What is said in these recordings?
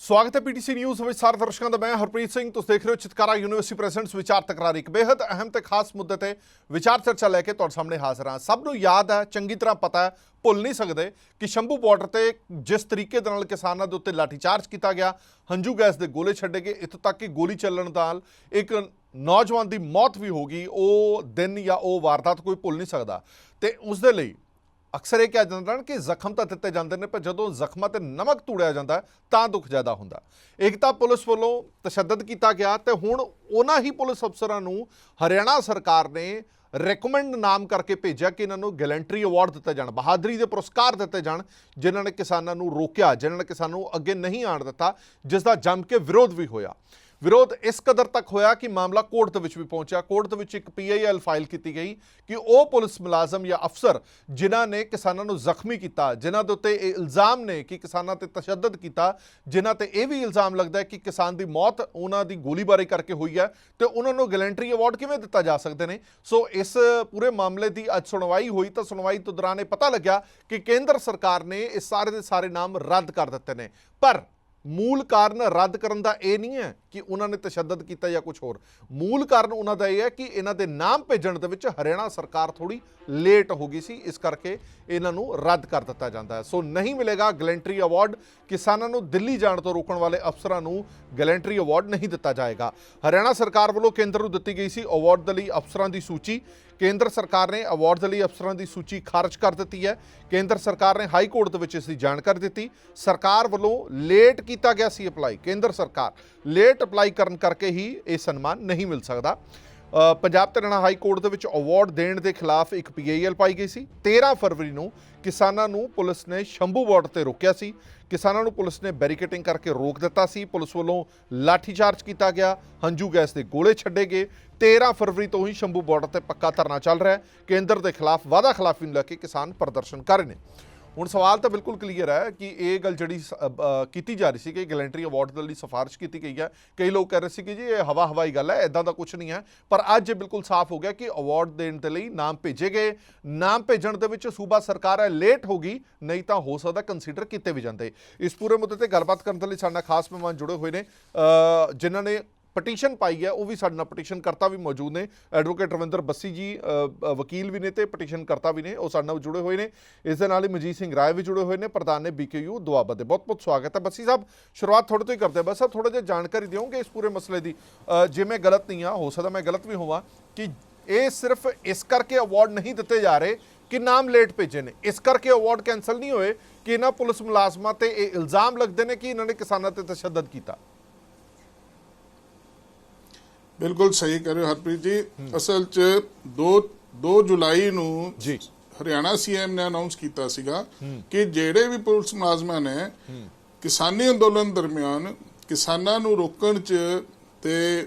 ਸਵਾਗਤ ਹੈ PTC news ਵਿੱਚ ਸਾਰੇ ਦਰਸ਼ਕਾਂ ਦਾ। ਮੈਂ ਹਰਪ੍ਰੀਤ ਸਿੰਘ, ਤੁਸੀਂ ਦੇਖ ਰਹੇ ਹੋ ਚਿਤਕਾਰਾ ਯੂਨੀਵਰਸਿਟੀ ਪ੍ਰੈਜ਼ੈਂਟਸ ਵਿਚਾਰ ਤਕਰਾਰ। ਇੱਕ ਬੇहद ਅਹਿਮ ਤੇ ਖਾਸ ਮੁੱਦੇ ਤੇ ਵਿਚਾਰ ਚਰਚਾ ਲੈ ਕੇ ਤੁਹਾਡੇ ਸਾਹਮਣੇ ਹਾਜ਼ਰ ਹਾਂ। ਸਭ ਨੂੰ ਯਾਦ ਹੈ, ਚੰਗੀ ਤਰ੍ਹਾਂ ਪਤਾ ਹੈ, ਭੁੱਲ ਨਹੀਂ ਸਕਦੇ ਕਿ ਸ਼ੰਭੂ ਬਾਰਡਰ ਤੇ ਜਿਸ ਤਰੀਕੇ ਦੇ ਨਾਲ ਕਿਸਾਨਾਂ ਦੇ ਉੱਤੇ ਲਾਠੀਚਾਰਜ ਕੀਤਾ ਗਿਆ, ਹੰਝੂ ਗੈਸ ਦੇ ਗੋਲੇ ਛੱਡੇ ਗਏ, ਇੱਥੋਂ ਤੱਕ ਕਿ ਗੋਲੀ ਚੱਲਣ ਨਾਲ ਇੱਕ ਨੌਜਵਾਨ ਦੀ ਮੌਤ ਵੀ ਹੋ ਗਈ, ਉਹ ਦਿਨ ਜਾਂ ਉਹ ਵਾਰਦਾਤ ਕੋਈ ਭੁੱਲ ਨਹੀਂ ਸਕਦਾ। ਤੇ ਉਸ ਦੇ ਲਈ ਅਕਸਰ ਇਹ ਕਿਹਾ ਜਾਂਦਾ ਨਾ ਕਿ ਜ਼ਖਮ ਤਾਂ ਦਿੱਤੇ ਜਾਂਦੇ ਨੇ, ਪਰ ਜਦੋਂ ਜ਼ਖਮਾਂ ਤੇ ਨਮਕ ਤੂੜਿਆ ਜਾਂਦਾ, ਤਾਂ ਦੁੱਖ ਜ਼ਿਆਦਾ ਹੁੰਦਾ। ਇੱਕ ਤਾਂ ਪੁਲਿਸ ਵੱਲੋਂ ਤਸ਼ੱਦਦ ਕੀਤਾ ਗਿਆ ਤੇ ਹੁਣ ਉਹਨਾਂ ਹੀ ਪੁਲਿਸ ਅਫਸਰਾਂ ਨੂੰ ਹਰਿਆਣਾ ਸਰਕਾਰ ਨੇ ਰეკਮੈਂਡ ਨਾਮ ਕਰਕੇ ਭੇਜਿਆ ਕਿ ਇਹਨਾਂ ਨੂੰ ਗੈਲੈਂਟਰੀ ਅਵਾਰਡ ਦਿੱਤੇ ਜਾਣ, ਬਹਾਦਰੀ ਦੇ ਪੁਰਸਕਾਰ ਦਿੱਤੇ ਜਾਣ, ਜਿਨ੍ਹਾਂ ਨੇ ਕਿਸਾਨਾਂ ਨੂੰ ਰੋਕਿਆ, ਜਿਨ੍ਹਾਂ ਨੇ ਕਿਸਾਨਾਂ ਨੂੰ ਅੱਗੇ ਨਹੀਂ ਆਣ ਦਿੱਤਾ, ਜਿਸ ਦਾ ਜੰਮ ਕੇ ਵਿਰੋਧ ਵੀ ਹੋਇਆ। ਵਿਰੋਧ ਇਸ ਕਦਰ ਤੱਕ ਹੋਇਆ ਕਿ ਮਾਮਲਾ ਕੋਰਟ ਦੇ ਵਿੱਚ ਵੀ ਪਹੁੰਚਿਆ। ਕੋਰਟ ਦੇ ਵਿੱਚ ਇੱਕ ਪੀਆਈਐਲ ਫਾਈਲ ਕੀਤੀ ਗਈ ਕਿ ਉਹ ਪੁਲਿਸ ਮੁਲਾਜ਼ਮ ਜਾਂ ਅਫਸਰ ਜਿਨ੍ਹਾਂ ਨੇ ਕਿਸਾਨਾਂ ਨੂੰ ਜ਼ਖਮੀ ਕੀਤਾ, ਜਿਨ੍ਹਾਂ ਦੇ ਉੱਤੇ ਇਹ ਇਲਜ਼ਾਮ ਨੇ ਕਿ ਕਿਸਾਨਾਂ ਤੇ ਤਸ਼ੱਦਦ ਕੀਤਾ, ਜਿਨ੍ਹਾਂ ਤੇ ਇਹ ਵੀ ਇਲਜ਼ਾਮ ਲੱਗਦਾ ਹੈ ਕਿ ਕਿਸਾਨ ਦੀ ਮੌਤ ਉਹਨਾਂ ਦੀ ਗੋਲੀਬਾਰੀ ਕਰਕੇ ਹੋਈ ਹੈ ਤੇ ਉਹਨਾਂ ਨੂੰ ਗੈਲੈਂਟਰੀ ਅਵਾਰਡ ਕਿਵੇਂ ਦਿੱਤਾ ਜਾ ਸਕਦੇ ਨੇ? ਸੋ ਇਸ ਪੂਰੇ ਮਾਮਲੇ ਦੀ ਅੱਜ ਸੁਣਵਾਈ ਹੋਈ ਤਾਂ ਸੁਣਵਾਈ ਤੋਂ ਦੌਰਾਨ ਇਹ ਪਤਾ ਲੱਗਿਆ ਕਿ ਕੇਂਦਰ ਸਰਕਾਰ ਨੇ ਇਸ ਸਾਰੇ ਦੇ ਸਾਰੇ ਨਾਮ ਰੱਦ ਕਰ ਦਿੱਤੇ ਨੇ। ਪਰ ਮੂਲ ਕਾਰਨ ਰੱਦ ਕਰਨ ਦਾ ਇਹ ਨਹੀਂ ਹੈ ਕਿ ਉਹਨਾਂ ਨੇ ਤਸ਼ੱਦਦ ਕੀਤਾ ਜਾਂ ਕੁਝ ਹੋਰ। ਮੂਲ ਕਾਰਨ ਉਹਨਾਂ ਦਾ ਇਹ ਹੈ ਕਿ ਇਹਨਾਂ ਦੇ ਨਾਮ ਭੇਜਣ ਦੇ ਵਿੱਚ ਹਰਿਆਣਾ ਸਰਕਾਰ ਥੋੜੀ ਲੇਟ ਹੋ ਗਈ ਸੀ, ਇਸ ਕਰਕੇ ਇਹਨਾਂ ਨੂੰ ਰੱਦ ਕਰ ਦਿੱਤਾ ਜਾਂਦਾ ਹੈ। ਸੋ ਨਹੀਂ ਮਿਲੇਗਾ ਗਲੈਂਟਰੀ ਅਵਾਰਡ, ਕਿਸਾਨਾਂ ਨੂੰ ਦਿੱਲੀ ਜਾਣ ਤੋਂ ਰੋਕਣ ਵਾਲੇ ਅਫਸਰਾਂ ਨੂੰ ਗਲੈਂਟਰੀ ਅਵਾਰਡ ਨਹੀਂ ਦਿੱਤਾ ਜਾਏਗਾ। ਹਰਿਆਣਾ ਸਰਕਾਰ ਵੱਲੋਂ ਕੇਂਦਰ ਨੂੰ ਦਿੱਤੀ ਗਈ ਸੀ ਅਵਾਰਡ ਦੇ ਲਈ ਅਫਸਰਾਂ ਦੀ ਸੂਚੀ। ਕੇਂਦਰ ਸਰਕਾਰ ਨੇ ਅਵਾਰਡ ਲਈ ਅਫਸਰਾਂ ਦੀ ਸੂਚੀ ਖਾਰਜ ਕਰ ਦਿੱਤੀ ਹੈ। ਕੇਂਦਰ ਸਰਕਾਰ ਨੇ ਹਾਈ ਕੋਰਟ ਦੇ ਵਿੱਚ ਇਸ ਦੀ ਜਾਣਕਾਰੀ ਦਿੱਤੀ। ਸਰਕਾਰ ਵੱਲੋਂ ਲੇਟ ਕੀਤਾ ਗਿਆ ਸੀ ਅਪਲਾਈ ਕੇਂਦਰ ਸਰਕਾਰ ਲੇਟ ਅਪਲਾਈ ਕਰਨ ਕਰਕੇ ਹੀ ਇਹ ਸਨਮਾਨ ਨਹੀਂ ਮਿਲ ਸਕਦਾ। ਪੰਜਾਬ ਤੇ ਹਰਿਆਣਾ ਹਾਈ ਕੋਰਟ ਦੇ ਵਿੱਚ ਅਵਾਰਡ ਦੇਣ ਦੇ ਖਿਲਾਫ ਇੱਕ ਪੀਆਈਐਲ ਪਾਈ ਗਈ ਸੀ। 13 ਫਰਵਰੀ ਨੂੰ ਕਿਸਾਨਾਂ ਨੂੰ ਪੁਲਿਸ ਨੇ ਸ਼ੰਭੂ ਬਾਰਡਰ ਤੇ ਰੋਕਿਆ ਸੀ। ਕਿਸਾਨਾਂ ਨੂੰ ਪੁਲਿਸ ਨੇ ਬੈਰੀਕੇਟਿੰਗ ਕਰਕੇ ਰੋਕ ਦਿੱਤਾ ਸੀ। ਪੁਲਿਸ ਵੱਲੋਂ ਲਾਠੀਚਾਰਜ ਕੀਤਾ ਗਿਆ। ਹੰਝੂ ਗੈਸ ਦੇ ਗੋਲੇ ਛੱਡੇ ਗਏ। 13 ਫਰਵਰੀ ਤੋਂ ਹੀ ਸ਼ੰਭੂ ਬਾਰਡਰ ਤੇ ਪੱਕਾ ਧਰਨਾ ਚੱਲ ਰਿਹਾ ਹੈ। ਕੇਂਦਰ ਦੇ ਖਿਲਾਫ ਵਾਅਦਾ ਖਿਲਾਫੀ ਨੂੰ ਲੈ ਕੇ ਕਿਸਾਨ ਪ੍ਰਦਰਸ਼ਨ ਕਰ ਰਹੇ ਨੇ। ਹੁਣ ਸਵਾਲ ਤਾਂ ਬਿਲਕੁਲ ਕਲੀਅਰ ਹੈ ਕਿ ਇਹ ਗੱਲ ਜਿਹੜੀ ਸ- ਕੀਤੀ ਜਾ ਰਹੀ ਸੀ ਕਿ ਗੈਲੈਂਟਰੀ ਅਵਾਰਡ ਦੇ ਲਈ ਸਿਫਾਰਿਸ਼ ਕੀਤੀ ਗਈ ਹੈ। ਕਈ ਲੋਕ ਕਹਿ ਰਹੇ ਸੀ ਕਿ ਜੀ ਇਹ ਹਵਾ ਹਵਾਈ ਗੱਲ ਹੈ ਐਦਾਂ ਦਾ ਕੁਝ ਨਹੀਂ ਹੈ। ਪਰ ਅੱਜ ਇਹ ਬਿਲਕੁਲ ਸਾਫ਼ ਹੋ ਗਿਆ ਕਿ ਅਵਾਰਡ ਦੇਣ ਦੇ ਲਈ ਨਾਮ ਭੇਜੇ ਗਏ। ਨਾਮ ਭੇਜਣ ਦੇ ਵਿੱਚ ਸੂਬਾ ਸਰਕਾਰ ਹੈ ਲੇਟ ਹੋ ਗਈ, ਨਹੀਂ ਤਾਂ ਹੋ ਸਕਦਾ ਕੰਸੀਡਰ ਕੀਤੇ ਵੀ ਜਾਂਦੇ। ਇਸ ਪੂਰੇ ਮੁੱਦੇ ਤੇ ਗੱਲਬਾਤ ਕਰਨ ਦੇ ਲਈ ਸਾਡਾ ਖਾਸ ਮਹਿਮਾਨ ਜੁੜੇ ਹੋਏ ਨੇ। ਜਿਨ੍ਹਾਂ ਨੇ ਪਟੀਸ਼ਨ ਪਾਈ ਹੈ, ਉਹ ਵੀ ਸਾਡੇ ਨਾਲ ਪਟੀਸ਼ਨ ਕਰਤਾ ਵੀ ਮੌਜੂਦ ਨੇ। ਐਡਵੋਕੇਟ ਰਵਿੰਦਰ ਬੱਸੀ ਜੀ ਵਕੀਲ ਵੀ ਨੇ ਤੇ ਪਟੀਸ਼ਨ ਕਰਤਾ ਵੀ ਨੇ, ਉਹ ਸਾਡੇ ਨਾਲ ਜੁੜੇ ਹੋਏ ਨੇ। ਇਸ ਦੇ ਨਾਲ ਹੀ ਮਜੀਤ ਸਿੰਘ ਰਾਏ ਵੀ ਜੁੜੇ ਹੋਏ ਨੇ, ਪ੍ਰਧਾਨ ਨੇ ਬੀਕੇਯੂ ਦੁਆਬਾ ਦੇ। ਬਹੁਤ ਬਹੁਤ ਸਵਾਗਤ ਹੈ। ਬੱਸੀ ਸਾਹਿਬ, ਸ਼ੁਰੂਆਤ ਤੁਹਾਡੇ ਤੋਂ ਹੀ ਕਰਦੇ ਬਸ ਸਾਹਿਬ ਥੋੜਾ ਜਿਹਾ ਜਾਣਕਾਰੀ ਦਿਓਗੇ ਇਸ ਪੂਰੇ ਮਸਲੇ ਦੀ ਜੇ ਮੈਂ ਗਲਤ ਨਹੀਂ ਆ ਹੋ ਸਕਦਾ ਮੈਂ ਗਲਤ ਵੀ ਹੋਵਾਂ, ਕਿ ਇਹ ਸਿਰਫ ਇਸ ਕਰਕੇ ਅਵਾਰਡ ਨਹੀਂ ਦਿੱਤੇ ਜਾ ਰਹੇ ਕਿ ਨਾਮ ਲੇਟ ਭੇਜੇ ਨੇ। ਇਸ ਕਰਕੇ ਅਵਾਰਡ ਕੈਨਸਲ ਨਹੀਂ ਹੋਏ ਕਿ ਇਹਨਾਂ ਪੁਲਿਸ ਮੁਲਾਜ਼ਮਾਂ ਤੇ ਇਹ ਇਲਜ਼ਾਮ ਲੱਗਦੇ ਨੇ ਕਿ ਇਹਨਾਂ ਨੇ ਕਿਸਾਨਾਂ ਤੇ ਤਸ਼ੱਦਦ ਕੀਤਾ। ਬਿਲਕੁਲ ਸਹੀ ਕਰ ਰਹੇ ਹੋ ਹਰਪ੍ਰੀਤ ਜੀ। ਅਸਲ 'ਚ 2 2 ਜੁਲਾਈ ਨੂੰ ਜੀ। ਹਰਿਆਣਾ ਸੀਐਮ ਨੇ ਅਨਾਉਂਸ ਕੀਤਾ ਸੀਗਾ ਕਿ ਜਿਹੜੇ ਵੀ ਪੁਲਿਸ ਮੁਲਾਜ਼ਮਾਂ ਨੇ ਕਿਸਾਨੀ ਅੰਦੋਲਨ ਦਰਮਿਆਨ ਕਿਸਾਨਾਂ ਨੂੰ ਰੋਕਣ 'ਚ ਤੇ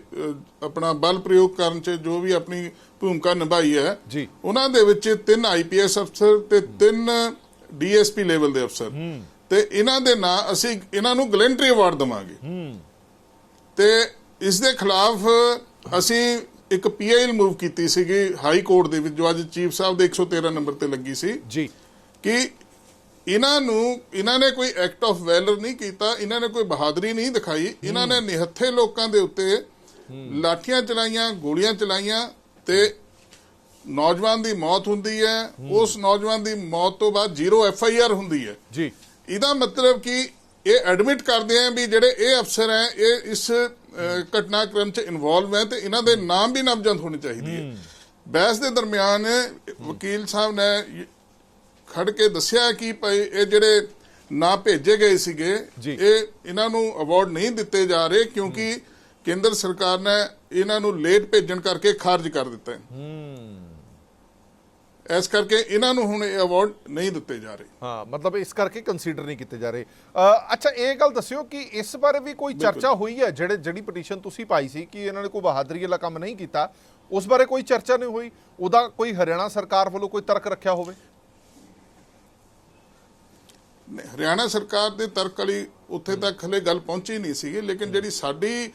ਆਪਣਾ ਬਲ ਪ੍ਰਯੋਗ ਕਰਨ 'ਚ ਜੋ ਵੀ ਆਪਣੀ ਭੂਮਿਕਾ ਨਿਭਾਈ ਹੈ ਜੀ। ਉਹਨਾਂ ਦੇ ਵਿੱਚ ਤਿੰਨ ਆਈਪੀਐਸ ਅਫਸਰ ਤੇ ਤਿੰਨ ਡੀਐਸਪੀ ਲੈਵਲ ਦੇ ਅਫਸਰ। ਤੇ ਇਹਨਾਂ ਦੇ ਨਾਂ ਅਸੀਂ ਇਹਨਾਂ ਨੂੰ ਗਲੈਂਟਰੀ ਅਵਾਰਡ ਦਵਾਂਗੇ। ਤੇ ਇਸ ਦੇ ਖਿਲਾਫ ਅਸੀਂ ਇੱਕ ਪੀਆਈਐਲ ਮੂਵ ਕੀਤੀ ਸੀਗੀ ਹਾਈ ਕੋਰਟ ਦੇ ਵਿੱਚ ਜੋ ਅੱਜ ਚੀਫ ਸਾਹਿਬ ਦੇ 113 ਨੰਬਰ ਤੇ ਲੱਗੀ ਸੀ। ਜੀ। ਕਿ ਇਹਨਾਂ ਨੂੰ ਇਹਨਾਂ ਨੇ ਕੋਈ ਐਕਟ ਆਫ ਵੈਲਰ ਨਹੀਂ ਕੀਤਾ ਇਹਨਾਂ ਨੇ ਕੋਈ ਬਹਾਦਰੀ ਨਹੀਂ ਦਿਖਾਈ। ਇਹਨਾਂ ਨੇ ਨਿਹੱਥੇ ਲੋਕਾਂ ਦੇ ਉੱਤੇ ਲਾਠੀਆਂ ਚਲਾਈਆਂ ਗੋਲੀਆਂ ਚਲਾਈਆਂ ਤੇ ਨੌਜਵਾਨ ਦੀ ਮੌਤ ਹੁੰਦੀ ਹੈ। ਉਸ ਨੌਜਵਾਨ ਦੀ ਮੌਤ ਤੋਂ ਬਾਅਦ ਜ਼ੀਰੋ ਐਫ ਆਈ ਆਰ ਹੁੰਦੀ ਹੈ। ਜੀ। ਇਹਦਾ ਮਤਲਬ ਕਿ ਇਹ ਐਡਮਿਟ ਕਰਦੇ ਆ ਵੀ ਜਿਹੜੇ ਇਹ ਅਫਸਰ ਹੈ ਇਹ ਇਸ ਘਟਨਾਕ੍ਰਮ ਚ ਇਨਵੋਲਵ ਹੈ ਤੇ ਇਹਨਾਂ ਦੇ ਨਾਮ ਵੀ ਨਾਮਜ਼ਦ ਹੋਣੇ ਚਾਹੀਦੀ ਹੈ। ਬਹਿਸ ਦੇ ਦਰਮਿਆਨ ਵਕੀਲ ਸਾਹਿਬ ਨੇ ਖੜ ਕੇ ਦੱਸਿਆ ਕਿ ਭਾਈ ਇਹ ਜਿਹੜੇ ਨਾ ਭੇਜੇ ਗਏ ਸੀਗੇ। ਇਹ ਇਹਨਾਂ ਨੂੰ ਅਵਾਰਡ ਨਹੀਂ ਦਿੱਤੇ ਜਾ ਰਹੇ ਕਿਉਂਕਿ ਕੇਂਦਰ ਸਰਕਾਰ ਨੇ ਇਹਨਾਂ ਨੂੰ ਲੇਟ ਭੇਜਣ ਕਰਕੇ ਖਾਰਜ ਕਰ ਦਿੱਤਾ ਹੈ। ਇਸ ਕਰਕੇ ਇਹਨਾਂ ਨੂੰ ਹੁਣ ਇਹ ਅਵਾਰਡ ਨਹੀਂ ਦਿੱਤੇ ਜਾ ਰਹੇ। ਹਾਂ ਮਤਲਬ ਇਸ ਕਰਕੇ ਕੰਸੀਡਰ ਨਹੀਂ ਕੀਤੇ ਜਾ ਰਹੇ। ਅ, ਅੱਛਾ ਇਹ ਗੱਲ ਦੱਸਿਓ ਕਿ ਇਸ ਬਾਰੇ ਵੀ ਕੋਈ ਚਰਚਾ ਹੋਈ ਹੈ? ਜਿਹੜੇ ਜਿਹੜੀ ਪਟੀਸ਼ਨ ਤੁਸੀਂ ਪਾਈ ਸੀ ਕਿ ਇਹਨਾਂ ਨੇ ਕੋਈ ਬਹਾਦਰੀ ਵਾਲਾ ਕੰਮ ਨਹੀਂ ਕੀਤਾ ਉਸ ਬਾਰੇ ਕੋਈ ਚਰਚਾ ਨਹੀਂ ਹੋਈ? ਉਹਦਾ ਕੋਈ ਹਰਿਆਣਾ ਸਰਕਾਰ ਵੱਲੋਂ ਕੋਈ ਤਰਕ ਰੱਖਿਆ ਹੋਵੇ? ਨਹੀਂ, ਹਰਿਆਣਾ ਸਰਕਾਰ ਦੇ ਤਰਕ ਵਾਲੀ ਉੱਥੇ ਤੱਕ ਹਲੇ ਗੱਲ ਪਹੁੰਚੀ ਨਹੀਂ ਸੀਗੀ ਲੇਕਿਨ ਜਿਹੜੀ ਸਾਡੀ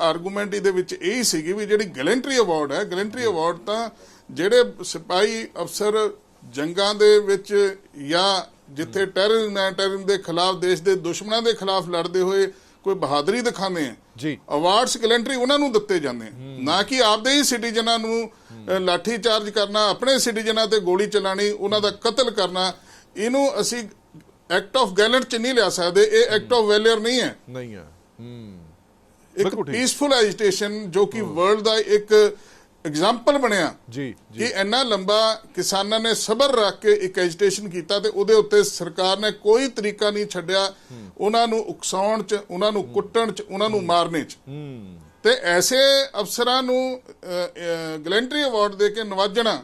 ਆਰਗੂਮੈਂਟ ਇਹਦੇ ਵਿੱਚ ਇਹ ਸੀਗੀ ਵੀ ਜਿਹੜੀ ਗੈਲੈਂਟਰੀ ਅਵਾਰਡ ਹੈ ਗੈਲੈਂਟਰੀ ਅਵਾਰਡ ਤਾਂ ਜਿਹੜੇ ਸਿਪਾਹੀ ਅਫਸਰ ਜੰਗਾਂ ਦੇ ਵਿੱਚ ਜਾਂ ਜਿੱਥੇ ਟੈਰਰਿਜ਼ਮ ਹੈ ਟੈਰਰਿਜ਼ਮ ਦੇ ਖਿਲਾਫ ਦੇਸ਼ ਦੇ ਦੁਸ਼ਮਣਾਂ ਦੇ ਖਿਲਾਫ ਲੜਦੇ ਹੋਏ ਕੋਈ ਬਹਾਦਰੀ ਦਿਖਾਉਂਦੇ ਆ ਜੀ। ਅਵਾਰਡਸ ਗਲੈਂਟਰੀ ਉਹਨਾਂ ਨੂੰ ਦਿੱਤੇ ਜਾਂਦੇ ਆ। ਨਾ ਕਿ ਆਪਦੇ ਹੀ ਸਿਟੀਜ਼ਨਾਂ ਨੂੰ ਲਾਠੀ ਚਾਰਜ ਕਰਨਾ ਆਪਣੇ ਸਿਟੀਜ਼ਨਾਂ ਤੇ ਗੋਲੀ ਚਲਾਣੀ ਉਹਨਾਂ ਦਾ ਕਤਲ ਕਰਨਾ ਇਹਨੂੰ ਅਸੀਂ ਐਕਟ ਆਫ ਗੈਲੈਂਟ ਚ ਨਹੀਂ ਲਿਆ ਸਕਦੇ ਇਹ ਐਕਟ ਆਫ ਵੈਲਿਅਰ ਨਹੀਂ ਹੈ। ਨਹੀਂ ਹੈ। ਹੂੰ। ਇੱਕ। ਪੀਸਫੁਲ ਐਜੀਟੇਸ਼ਨ ਜੋ ਕਿ ਵਰਲਡ ਦਾ ਇੱਕ ਐਗਜ਼ਾਮਪਲ ਬਣਿਆ। ਜੀ ਕਿ ਜੀ ਇੰਨਾ ਲੰਬਾ ਕਿਸਾਨਾਂ ਨੇ ਸਬਰ ਰੱਖ ਕੇ ਇੱਕ ਐਜੀਟੇਸ਼ਨ ਕੀਤਾ ਤੇ ਉਹਦੇ ਉੱਤੇ ਸਰਕਾਰ ਨੇ ਕੋਈ ਤਰੀਕਾ ਨਹੀਂ ਛੱਡਿਆ ਉਹਨਾਂ ਨੂੰ ਉਕਸਾਉਣ ਚ ਉਹਨਾਂ ਨੂੰ ਕੁੱਟਣ ਚ ਉਹਨਾਂ ਨੂੰ ਮਾਰਨੇ ਚ। ਤੇ ਐਸੇ ਅਫਸਰਾਂ ਨੂੰ ਗਲੈਂਟਰੀ ਅਵਾਰਡ ਦੇ ਕੇ ਨਵਾਜਣਾ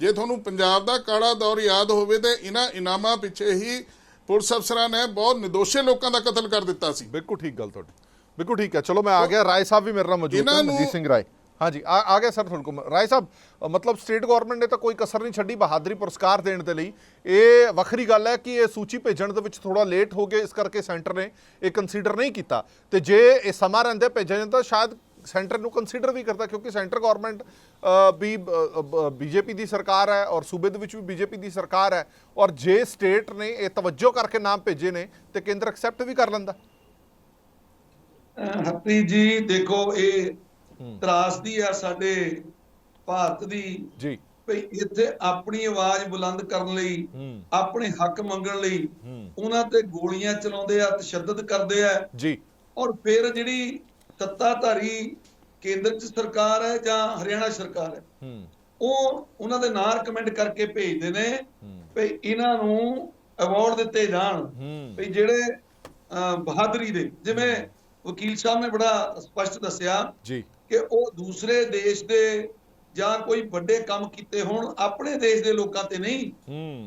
ਜੇ ਤੁਹਾਨੂੰ ਪੰਜਾਬ ਦਾ ਕਾਲਾ ਦੌਰ ਯਾਦ ਹੋਵੇ ਤੇ ਇਹਨਾਂ ਇਨਾਮਾਂ ਪਿੱਛੇ ਹੀ ਪੁਲਿਸ ਅਫਸਰਾਂ ਨੇ ਬਹੁਤ ਨਿਦੋਸ਼ੇ ਲੋਕਾਂ ਦਾ ਕਤਲ ਕਰ ਦਿੱਤਾ ਸੀ। ਬਿਲਕੁਲ ਠੀਕ ਗੱਲ ਤੁਹਾਡੀ। ਬਿਲਕੁਲ ਠੀਕ ਹੈ। ਚਲੋ ਮੈਂ ਆ ਗਿਆ। ਰਾਏ ਸਾਹਿਬ ਵੀ ਮੇਰੇ ਨਾਲ ਮੌਜੂਦ ਹਨ ਮਨਜੀਤ ਸਿੰਘ ਰਾਏ। ਹਾਂਜੀ, ਆ ਆ ਗਿਆ ਸਰ ਤੁਹਾਡੇ ਕੋਲ। ਰਾਏ ਸਾਹਿਬ ਮਤਲਬ ਸਟੇਟ ਗਵਰਨਮੈਂਟ ਨੇ ਤਾਂ ਕੋਈ ਕਸਰ ਨਹੀਂ ਛੱਡੀ ਬਹਾਦਰੀ ਪੁਰਸਕਾਰ ਦੇਣ ਦੇ ਲਈ। ਇਹ ਵੱਖਰੀ ਗੱਲ ਹੈ ਕਿ ਇਹ ਸੂਚੀ ਭੇਜਣ ਦੇ ਵਿੱਚ ਥੋੜਾ ਲੇਟ ਹੋ ਗਏ, ਇਸ ਕਰਕੇ ਸੈਂਟਰ ਨੇ ਇਹ ਕੰਸੀਡਰ ਨਹੀਂ ਕੀਤਾ। ਤੇ ਜੇ ਇਹ ਸਮਾਂ ਰਹਿੰਦੇ ਭੇਜਿਆ ਜਾਂਦਾ, ਸ਼ਾਇਦ ਸੈਂਟਰ ਨੂੰ ਕੰਸੀਡਰ ਵੀ ਕਰਦਾ, ਕਿਉਂਕਿ ਸੈਂਟਰ ਗਵਰਨਮੈਂਟ ਵੀ ਬੀਜੇਪੀ ਦੀ ਸਰਕਾਰ ਹੈ ਔਰ ਸੂਬੇ ਦੇ ਵਿੱਚ ਵੀ ਬੀਜੇਪੀ ਦੀ ਸਰਕਾਰ ਹੈ। ਔਰ ਜੇ ਸਟੇਟ ਨੇ ਇਹ ਤਵੱਜੋ ਕਰਕੇ ਨਾਮ ਭੇਜੇ ਨੇ, ਤੇ ਕੇਂਦਰ ਐਕਸੈਪਟ ਵੀ ਕਰ ਲੈਂਦਾ। ਹਰਪ੍ਰੀਤ ਜੀ, ਦੇਖੋ, ਇਹ ਤਰਾਸਦੀ ਆ ਸਾਡੇ ਭਾਰਤ ਦੀ। ਜੀ। ਭਈ ਇੱਥੇ ਆਪਣੀ ਆਵਾਜ਼ ਬੁਲੰਦ ਕਰਨ ਲਈ ਆਪਣੇ ਹੱਕ ਮੰਗਣ ਲਈ ਉਹਨਾਂ ਤੇ ਗੋਲੀਆਂ ਚਲਾਉਂਦੇ ਆ ਤਸ਼ੱਦਦ ਕਰਦੇ ਆ। ਜੀ। ਔਰ ਫਿਰ ਜਿਹੜੀ ਸੱਤਾਧਾਰੀ ਕੇਂਦਰ ਚ ਸਰਕਾਰ ਹੈ ਜਾਂ ਹਰਿਆਣਾ ਸਰਕਾਰ ਹੈ ਉਹ ਉਹਨਾਂ ਦੇ ਨਾਂ ਰეკਮੈਂਡ ਕਰਕੇ ਭੇਜਦੇ ਨੇ ਭਈ ਇਹਨਾਂ ਨੂੰ ਅਵਾਰਡ ਦਿੱਤੇ ਜਾਣ। ਵੀ ਜਿਹੜੇ ਬਹਾਦਰੀ ਦੇ ਜਿਵੇਂ ਵਕੀਲ ਸਾਹਿਬ ਨੇ ਬੜਾ ਸਪਸ਼ਟ ਦੱਸਿਆ। ਜੀ। ਕਿ ਉਹ ਦੂਸਰੇ ਦੇਸ਼ ਦੇ ਜਾਂ ਕੋਈ ਵੱਡੇ ਕੰਮ ਕੀਤੇ ਹੋਣ ਆਪਣੇ ਦੇਸ਼ ਦੇ ਲੋਕਾਂ ਤੇ ਨਹੀਂ।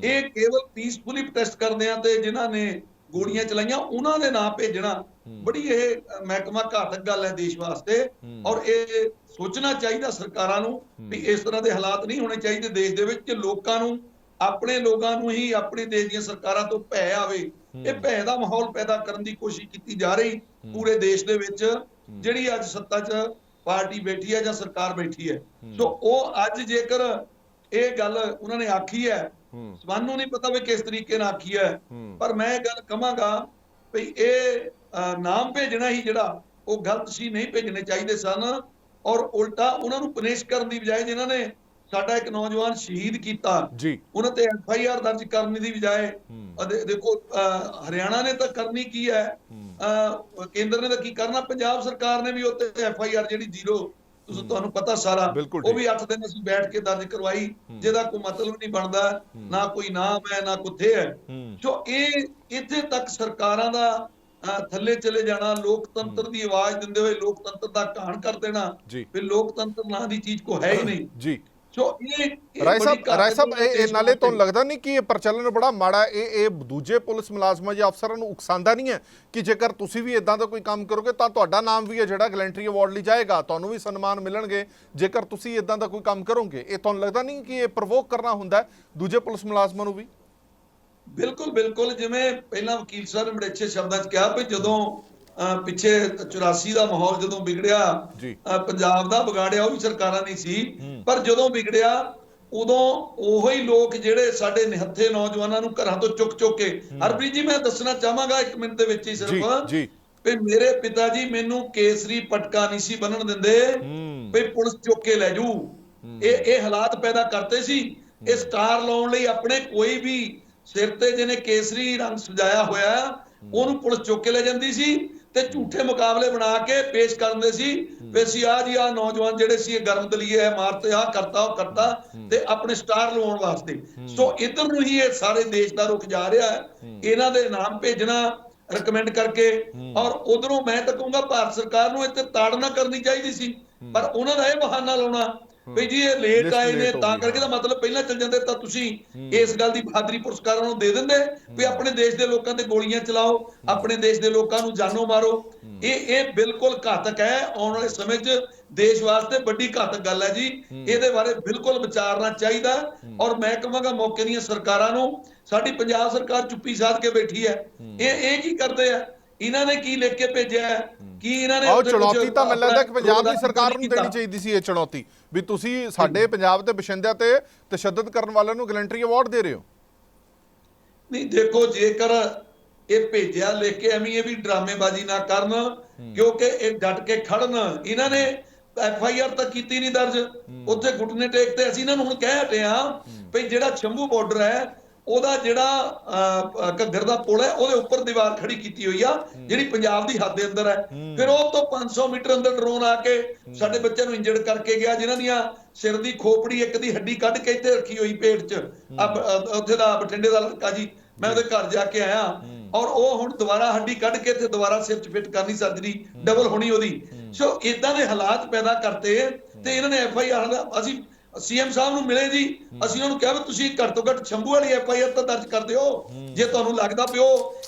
ਇਹ ਕੇਵਲ ਪੀਸਫੁਲੀ ਪ੍ਰੋਟੈਸਟ ਕਰਦੇ ਆ ਤੇ ਜਿਨ੍ਹਾਂ ਨੇ ਗੋਲੀਆਂ ਚਲਾਈਆਂ ਉਹਨਾਂ ਦੇ ਨਾਂ ਭੇਜਣਾ ਬੜੀ ਇਹ ਮਹਿਕਮਾ ਘਾਤਕ ਗੱਲ ਹੈ ਦੇਸ਼ ਵਾਸਤੇ। ਔਰ ਇਹ ਸੋਚਣਾ ਚਾਹੀਦਾ ਸਰਕਾਰਾਂ ਨੂੰ ਵੀ ਇਸ ਤਰ੍ਹਾਂ ਦੇ ਹਾਲਾਤ ਨਹੀਂ ਹੋਣੇ ਚਾਹੀਦੇ ਦੇਸ਼ ਦੇ ਵਿੱਚ ਕਿ ਲੋਕਾਂ ਨੂੰ ਆਪਣੇ ਲੋਕਾਂ ਨੂੰ ਹੀ ਆਪਣੇ ਦੇਸ਼ ਦੀਆਂ ਸਰਕਾਰਾਂ ਤੋਂ ਭੈ ਆਵੇ। ਇਹ ਭੈ ਦਾ ਮਾਹੌਲ ਪੈਦਾ ਕਰਨ ਦੀ ਕੋਸ਼ਿਸ਼ ਕੀਤੀ ਜਾ ਰਹੀ ਪੂਰੇ ਦੇਸ਼ ਦੇ ਵਿੱਚ ਜਿਹੜੀ ਅੱਜ ਸੱਤਾ 'ਚ ਪਾਰਟੀ ਬੈਠੀ ਹੈ ਜਾਂ ਸਰਕਾਰ ਬੈਠੀ ਹੈ। ਸੋ ਉਹ ਅੱਜ ਜੇਕਰ ਇਹ ਗੱਲ ਉਹਨਾਂ ਨੇ ਆਖੀ ਹੈ ਸਾਨੂੰ ਨਹੀਂ ਪਤਾ ਵੀ ਕਿਸ ਤਰੀਕੇ ਨਾਲ ਆਖੀ ਹੈ। ਪਰ ਮੈਂ ਇਹ ਗੱਲ ਕਹਾਂਗਾ ਵੀ ਇਹ ਨਾਮ ਭੇਜਣਾ ਹੀ ਜਿਹੜਾ ਉਹ ਗਲਤ ਸੀ ਨਹੀਂ ਭੇਜਣੇ ਚਾਹੀਦੇ ਸਨ। ਔਰ ਉਲਟਾ ਉਹਨਾਂ ਨੂੰ ਪਨਿਸ਼ ਕਰਨ ਦੀ ਬਜਾਏ ਜਿਨ੍ਹਾਂ ਨੇ ਸਾਡਾ ਇੱਕ ਨੌਜਵਾਨ ਸ਼ਹੀਦ ਕੀਤਾ। ਜੀ। ਉਹਨਾਂ ਤੇ ਐਫ ਆਈ ਆਰ ਦਰਜ ਕਰਨ ਦੀ ਬਜਾਏ ਦੇਖੋ ਹਰਿਆਣਾ ਨੇ ਤਾਂ ਕਰਨੀ ਕੀ ਹੈ? ਕੇਂਦਰ ਨੇ ਤਾਂ ਕੀ ਕਰਨਾ? ਪੰਜਾਬ ਸਰਕਾਰ ਨੇ ਵੀ ਉੱਤੇ ਐਫ ਆਈ ਆਰ ਜਿਹੜੀ ਜ਼ੀਰੋ ਤੁਸੀਂ ਤੁਹਾਨੂੰ ਪਤਾ ਸਾਰਾ ਉਹ। ਵੀ 8 ਦਿਨ ਅਸੀਂ ਬੈਠ ਕੇ ਦਰਜ ਕਰਵਾਈ ਜਿਹਦਾ ਕੋਈ ਮਤਲਬ ਨਹੀਂ ਬਣਦਾ ਨਾ ਕੋਈ ਨਾਮ ਹੈ ਨਾ ਕੁੱਥੇ ਹੈ। ਸੋ ਇਹ ਇੱਥੇ ਤੱਕ ਸਰਕਾਰਾਂ ਦਾ ਥੱਲੇ ਚਲੇ ਜਾਣਾ ਲੋਕਤੰਤਰ ਦੀ ਆਵਾਜ਼ ਦਿੰਦੇ ਹੋਏ ਲੋਕਤੰਤਰ ਦਾ ਘਾਣ ਕਰ ਦੇਣਾ ਵੀ ਲੋਕਤੰਤਰ ਨਾਂ ਦੀ ਚੀਜ਼ ਕੋ ਹੈ ਹੀ ਨਹੀਂ। ਜੀ। ਸੋ ਇਹ ਇਹ ਰਾਏ ਸਾਹਿਬ ਰਾਏ ਸਾਹਿਬ ਇਹ ਨਾਲੇ ਵਾਸਤੇ। ਲੱਗਦਾ ਨਹੀਂ ਕਿ ਇਹ ਪ੍ਰਚਲਨ ਬੜਾ ਮਾੜਾ ਇਹ ਇਹ ਦੂਜੇ ਪੁਲਿਸ ਮੁਲਾਜ਼ਮਾਂ ਜਾਂ ਅਫਸਰਾਂ ਨੂੰ ਉਕਸਾਉਂਦਾ ਨਹੀਂ ਹੈ ਕਿ ਜੇਕਰ ਤੁਸੀਂ ਵੀ ਇਦਾਂ ਦਾ ਕੋਈ ਕੰਮ ਕਰੋਗੇ ਤਾਂ ਤੁਹਾਡਾ ਨਾਮ ਵੀ ਹੈ ਜਿਹੜਾ ਗਲੈਂਟਰੀ ਅਵਾਰਡ ਲਈ ਜਾਏਗਾ। ਤੁਹਾਨੂੰ ਵੀ ਸਨਮਾਨ ਮਿਲਣਗੇ। ਜੇਕਰ ਤੁਸੀਂ ਇਦਾਂ ਦਾ ਕੋਈ ਕੰਮ ਕਰੋਗੇ ਇਹ ਤੁਹਾਨੂੰ ਲੱਗਦਾ ਨਹੀਂ ਕਿ ਇਹ ਪ੍ਰਵੋਕ ਕਰਨਾ ਹੁੰਦਾ ਦੂਜੇ ਪੁਲਿਸ ਮੁਲਾਜ਼ਮਾਂ ਨੂੰ ਵੀ? ਬਿਲਕੁਲ ਬਿਲਕੁਲ। ਜਿਵੇਂ ਪਹਿਲਾਂ ਵਕੀਲ ਸਾਹਿਬ ਨੇ ਬੜੇ ਅੱਛੇ ਸ਼ਬਦਾਂ 'ਚ ਕਿਹਾ ਵੀ ਜਦੋਂ ਪਿੱਛੇ 84 ਦਾ ਮਾਹੌਲ ਜਦੋਂ ਵਿਗੜਿਆ ਪੰਜਾਬ ਦਾ ਵਿਗਾੜਿਆ ਉਹ ਵੀ ਸਰਕਾਰਾਂ ਨਹੀਂ ਸੀ। ਪਰ ਜਦੋਂ ਵਿਗੜਿਆ ਉਦੋਂ ਉਹੋ ਹੀ ਲੋਕ ਜਿਹੜੇ ਸਾਡੇ ਨਿਹੱਥੇ ਨੌਜਵਾਨਾਂ ਨੂੰ ਘਰਾਂ ਤੋਂ ਚੁੱਕ ਚੁੱਕ ਕੇ ਹਰਪ੍ਰੀਤ ਜੀ ਮੈਂ ਦੱਸਣਾ ਚਾਹਾਂਗਾ ਇੱਕ ਮਿੰਟ ਦੇ ਵਿੱਚ ਹੀ ਸਿਰਫ। ਜੀ ਵੀ ਮੇਰੇ ਪਿਤਾ ਜੀ ਮੈਨੂੰ ਕੇਸਰੀ ਪਟਕਾ ਨਹੀਂ ਸੀ ਬੰਨਣ ਦਿੰਦੇ। ਵੀ ਪੁਲਿਸ ਚੁੱਕ ਕੇ ਲੈ ਜੂ ਇਹ ਇਹ ਹਾਲਾਤ ਪੈਦਾ ਕਰਤੇ ਸੀ। ਇਹ ਸਟਾਰ ਲਾਉਣ ਲਈ ਆਪਣੇ ਕੋਈ ਵੀ ਸਿਰ ਤੇ ਜਿਹਨੇ ਕੇਸਰੀ ਰੰਗ ਸਜਾਇਆ ਹੋਇਆ ਉਹਨੂੰ ਪੁਲਿਸ ਚੁੱਕ ਕੇ ਲੈ ਜਾਂਦੀ ਸੀ। ਤੇ ਝੂਠੇ ਮੁਕਾਬਲੇ ਬਣਾ ਕੇ ਪੇਸ਼ ਕਰਦੇ ਸੀ। ਵੀ ਅਸੀਂ ਆ ਜੀ ਆ ਨੌਜਵਾਨ ਜਿਹੜੇ ਸੀ ਇਹ ਗਰਮ ਦਲੀਏ ਹੈ ਮਾਰਤੇ ਆ ਕਰਤਾ ਉਹ ਕਰਤਾ ਤੇ ਆਪਣੇ ਸਟਾਰ ਲਵਾਉਣ ਵਾਸਤੇ। ਸੋ ਇਧਰ ਨੂੰ ਹੀ ਇਹ ਸਾਰੇ ਦੇਸ਼ ਦਾ ਰੁਖ ਜਾ ਰਿਹਾ ਹੈ। ਇਹਨਾਂ ਦੇ ਨਾਮ ਭੇਜਣਾ ਰეკਮੈਂਡ ਕਰਕੇ ਔਰ ਉਧਰੋਂ ਮੈਂ ਤਾਂ ਕਹੂੰਗਾ ਭਾਰਤ ਸਰਕਾਰ ਨੂੰ ਇੱਥੇ ਤਾੜਨਾ ਕਰਨੀ ਚਾਹੀਦੀ ਸੀ। ਪਰ ਉਹਨਾਂ ਦਾ ਇਹ ਬਹਾਨਾ ਲਾਉਣਾ ਵੀ ਜੀ ਇਹ ਲੇਟ ਆਏ ਨੇ ਤਾਂ ਕਰਕੇ ਦਾ ਮਤਲਬ ਪਹਿਲਾਂ ਚੱਲ ਜਾਂਦੇ ਤਾਂ ਤੁਸੀਂ ਇਸ ਗੱਲ ਦੀ ਬਹਾਦਰੀ ਪੁਰਸਕਾਰ ਨੂੰ ਦੇ ਦਿੰਦੇ ਵੀ ਆਪਣੇ ਦੇਸ਼ ਦੇ ਲੋਕਾਂ ਤੇ ਗੋਲੀਆਂ ਚਲਾਓ ਆਪਣੇ ਦੇਸ਼ ਦੇ ਲੋਕਾਂ ਨੂੰ ਜਾਨੋਂ ਮਾਰੋ। ਇਹ ਇਹ ਬਿਲਕੁਲ ਘਾਤਕ ਹੈ। ਆਉਣ ਵਾਲੇ ਸਮੇਂ 'ਚ ਦੇਸ਼ ਵਾਸਤੇ ਵੱਡੀ ਘਾਤਕ ਗੱਲ ਹੈ ਜੀ। ਇਹਦੇ ਬਾਰੇ ਬਿਲਕੁਲ ਵਿਚਾਰਨਾ ਚਾਹੀਦਾ। ਔਰ ਮੈਂ ਕਹਾਂਗਾ ਮੌਕੇ ਦੀਆਂ ਸਰਕਾਰਾਂ ਨੂੰ ਸਾਡੀ ਪੰਜਾਬ ਸਰਕਾਰ ਚੁੱਪੀ ਸਾਧ ਕੇ ਬੈਠੀ ਹੈ। ਇਹ ਇਹ ਕੀ ਕਰਦੇ ਆ? ਇਹਨਾਂ ਨੇ ਕੀ ਲਿਖ ਕੇ ਭੇਜਿਆ? ਕੀ ਇਹਨਾਂ ਨੇ ਕੁਝ ਚੁਣੌਤੀ ਤਾਂ ਮੈਨੂੰ ਲੱਗਦਾ ਕਿ ਪੰਜਾਬ ਦੀ ਸਰਕਾਰ ਨੂੰ? ਦੇਣੀ ਚਾਹੀਦੀ ਸੀ ਇਹ ਚੁਣੌਤੀ ਵੀ ਤੁਸੀਂ ਸਾਡੇ ਪੰਜਾਬ ਦੇ ਬਸ਼ਿੰਦਿਆਂ ਤੇ ਤਸ਼ੱਦਦ ਕਰਨ ਵਾਲਿਆਂ ਨੂੰ ਗਲੈਂਟਰੀ ਅਵਾਰਡ ਦੇ ਰਹੇ ਹੋ। ਨਹੀਂ ਦੇਖੋ ਜੇਕਰ ਇਹ ਭੇਜਿਆ ਲਿਖ ਕੇ ਐਵੇਂ ਇਹ ਵੀ ਡਰਾਮੇਬਾਜ਼ੀ ਨਾ ਕਰਨ ਕਿਉਂਕਿ ਇਹ ਡਟ ਕੇ ਖੜਨ ਇਹਨਾਂ ਨੇ ਐਫ ਆਈ ਆਰ ਤਾਂ ਕੀਤੀ ਨਹੀਂ ਦਰਜ। ਉੱਥੇ ਘੁਟਨੇ ਟੇਕ ਤੇ ਅਸੀਂ ਇਹਨਾਂ ਨੂੰ ਹੁਣ ਕਹਿ ਹਟੇ ਆ ਵੀ ਜਿਹੜਾ ਸ਼ੰਭੂ ਬਾਰਡਰ ਹੈ ਉਹਦਾ ਜਿਹੜਾ ਘੱਗਰ ਦਾ ਪੁਲ ਹੈ ਉਹਦੇ ਉੱਪਰ ਦੀਵਾਰ ਖੜੀ ਕੀਤੀ ਹੋਈ ਆ ਜਿਹੜੀ ਪੰਜਾਬ ਦੀ ਹੱਦ ਦੇ ਅੰਦਰ ਹੈ। ਫਿਰ ਉਹ ਤੋਂ 500 ਮੀਟਰ ਅੰਦਰ ਡਰੋਨ ਆ ਕੇ ਸਾਡੇ ਬੱਚਿਆਂ ਨੂੰ ਇੰਜਰਡ ਕਰਕੇ ਗਿਆ ਜਿਨ੍ਹਾਂ ਦੀਆਂ ਸਿਰ ਦੀ ਖੋਪੜੀ ਇੱਕ ਦੀ ਹੱਡੀ ਕੱਢ ਕੇ ਇੱਥੇ ਰੱਖੀ ਹੋਈ ਪੇਟ 'ਚ। ਉੱਥੇ ਦਾ ਬਠਿੰਡੇ ਦਾ ਲੜਕਾ ਜੀ ਮੈਂ ਉਹਦੇ ਘਰ ਜਾ ਕੇ ਆਇਆ। ਔਰ ਉਹ ਹੁਣ ਦੁਬਾਰਾ ਹੱਡੀ ਕੱਢ ਕੇ ਤੇ ਦੁਬਾਰਾ ਸਿਰ 'ਚ ਫਿੱਟ ਕਰਨੀ ਸਰਜਰੀ ਡਬਲ ਹੋਣੀ ਉਹਦੀ। ਸੋ ਇਦਾਂ ਦੇ ਹਾਲਾਤ ਪੈਦਾ ਕਰਤੇ ਤੇ ਇਹਨਾਂ ਨੇ ਐਫ ਆਈ ਆਰ ਅਸੀਂ ਸੀਐਮ ਸਾਹਿਬ ਨੂੰ ਮਿਲੇ ਜੀ ਅਸੀਂ ਉਹਨਾਂ ਨੂੰ ਕਿਹਾ ਵੀ ਤੁਸੀਂ ਘੱਟ ਤੋਂ ਘੱਟ ਸ਼ੰਭੂ ਵਾਲੀ ਐਫ ਆਈ ਆਰ ਤਾਂ ਦਰਜ ਕਰ ਦਿਓ। ਜੇ ਤੁਹਾਨੂੰ ਲੱਗਦਾ ਪਿਓ